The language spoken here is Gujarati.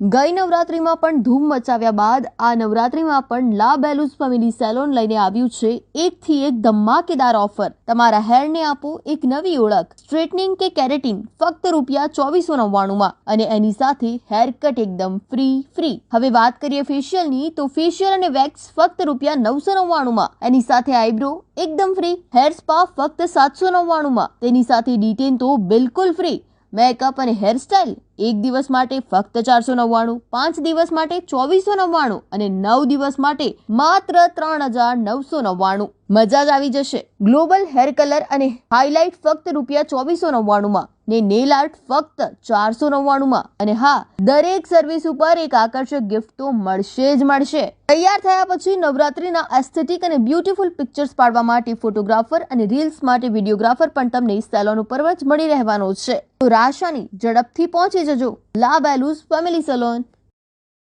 ગઈ નવરાત્રિમાં પણ ધૂમ મચાવ્યા બાદ આ નવરાત્રિમાં પણ લા બેલુસ ફેમિલી સેલોન લઈને આવ્યું છે એકથી એક ધમાકેદાર ઓફર. તમારા હેરને આપો એક નવી ઓળખ. સ્ટ્રેટનિંગ કે કેરેટિન, ફક્ત રૂપિયા ચોવીસો નવ્વાણુંમાં. અને એની સાથે હેર કટ એકદમ ફ્રી ફ્રી હવે વાત કરીએ ફેશિયલની તો ફેશિયલ અને વેક્સ ફક્ત રૂપિયા નવસો નવ્વાણુંમાં. એની સાથે આઈબ્રો એકદમ ફ્રી હેર સ્પા ફક્ત સાતસો નવ્વાણુંમાં. તેની સાથે ડિટેન તો બિલકુલ ફ્રી મેકઅપ અને હેરસ્ટાઇલ એક દિવસ માટે ફક્ત ચારસો નવ્વાણું, પાંચ દિવસ માટે ચોવીસો નવ્વાણું અને નવ દિવસ માટે માત્ર ત્રણ હજાર નવસો નવ્વાણું. મજા જ આવી જશે. ગ્લોબલ હેર કલર અને હાઇલાઇટ ફક્ત રૂપિયા ચોવીસો નવ્વાણુંમાં ને નેલ આર્ટ ફક્ત ચારસો નવ્વાણુંમાં. અને હા, દરેક સર્વિસ ઉપર એક આકર્ષક ગિફ્ટ તો મળશે જ મળશે. તૈયાર થયા પછી નવરાત્રીના એસ્થેટિક અને બ્યુટીફુલ પિક્ચર્સ પાડવા માટે ફોટોગ્રાફર અને રીલ્સ માટે વિડીયોગ્રાફર પણ તમને સેલોન ઉપર જ મળી રહેવાનો છે. તો રાશાની ઝડપથી પહોંચી જજો લા બેલુઝ ફેમિલી સલોન.